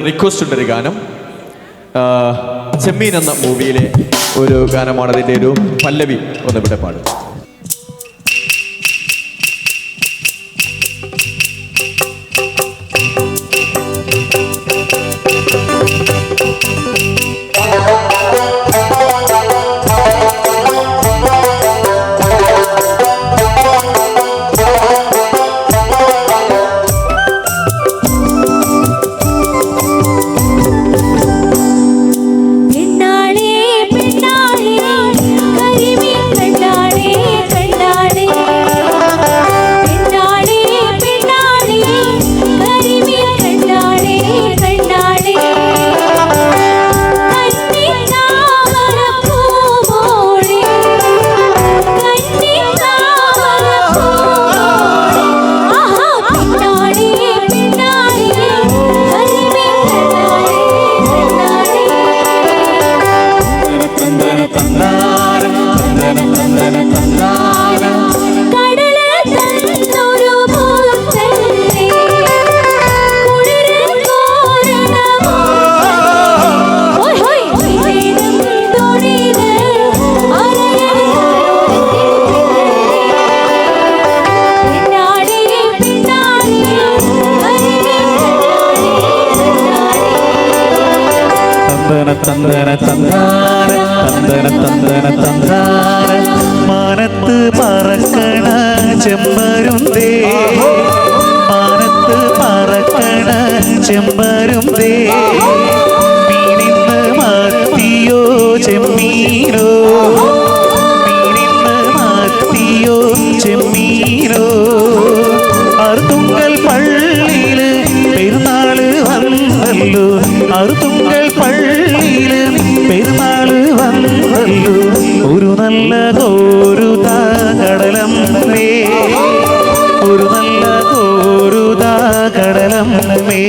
Request ഉണ്ട് ഒരു ഗാനം ചെമ്മീൻ എന്ന മൂവിയിലെ ഒരു ഗാനമാണ് അതിന്റെ ഒരു പല്ലവി ഒന്ന് ഇവിടെ പാടും തന്തന തന്തന തന്താന തന്തന തന്തന തന്താന. മാനത്ത് പറക്കണ ചെമ്പരുന്തേ. മാനത്ത് പറക്കണ ചെമ്പരുന്തേ. മീനിന്ന് മാത്തിയോ ചെമ്മീനോ? മീനിന്ന് മാറ്റിയോ ചെമ്മീനോ? അറുതുങ്കൽ പള്ളിയിൽ പെരുന്നാൾ വന്നല്ലോ. അറുതുങ്കൽ തോരു കടലം മേ ഒരു നല്ല തോരു കടലം മേ